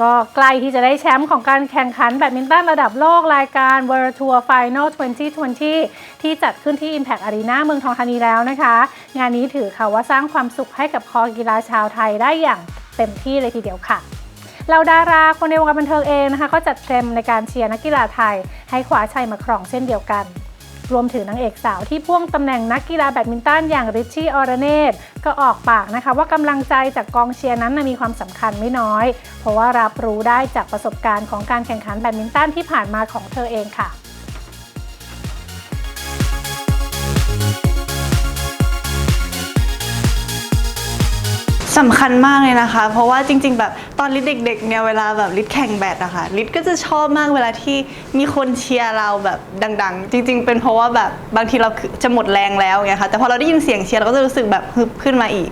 ก็ใกล้ที่จะได้แชมป์ของการแข่งขันแบดมินตันระดับโลกรายการ World Tour Final 2020 ที่จัดขึ้นที่ Impact Arena เมืองทองธานีแล้วนะคะ งานนี้ถือค่ะว่าสร้างความสุขให้กับคอกีฬาชาวไทยได้อย่างเต็มที่เลยทีเดียวค่ะเหล่าดาราคนในวงการบันเทิงเองนะคะก็จัดเต็มในการเชียร์นักกีฬาไทย ให้คว้าชัยมาครองเช่นเดียวกัน รวมถึงนางเอกสาวที่พ่วงตำแหน่งนักกีฬาแบดมินตันอย่างริชชี่ออร์เนตก็ออกปากนะคะ ว่ากำลังใจจากกองเชียร์นั้นมีความสำคัญไม่น้อย เพราะว่ารับรู้ได้จากประสบการณ์ของการแข่งขันแบดมินตันที่ผ่านมาของเธอเองค่ะ สำคัญมากเลยนะคะ เพราะว่าจริง ๆ แบบตอนลิศเด็กๆเนี่ยเวลาแบบลิศแข่งแบดอะค่ะลิศก็จะชอบมากเวลาที่มีคนเชียร์เราแบบดัง ๆ จริง ๆ เป็นเพราะว่าแบบบางทีเราจะหมดแรงแล้วไงคะแต่พอเราได้ยินเสียงเชียร์เราก็จะรู้สึกแบบฮึบขึ้นมาอีก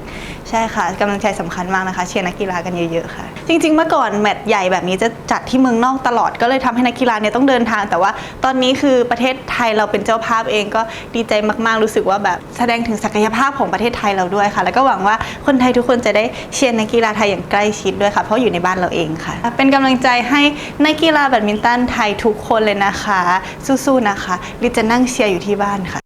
ใช่ค่ะกำลังใจสำคัญมากนะคะ เชียร์นักกีฬากันเยอะๆค่ะ จริง ๆ เมื่อก่อนแมตช์ใหญ่แบบนี้จะจัดที่เมืองนอกตลอดก็เลยทำให้นักกีฬาเนี่ยต้องเดินทาง แต่ว่าตอนนี้คือประเทศไทยเราเป็นเจ้าภาพเองก็ดีใจมากๆรู้สึกว่าแบบแสดงถึงศักยภาพของประเทศไทยเราด้วยค่ะ แล้วก็หวังว่าคนไทยทุกคนจะได้เชียร์นักกีฬาไทยอย่างใกล้ชิดด้วยค่ะ เพราะอยู่ในบ้านเราเองค่ะ เป็นกำลังใจให้นักกีฬาแบดมินตันไทยทุกคนเลยนะคะ สู้ๆนะคะลิจะนั่งเชียร์อยู่ที่บ้านค่ะ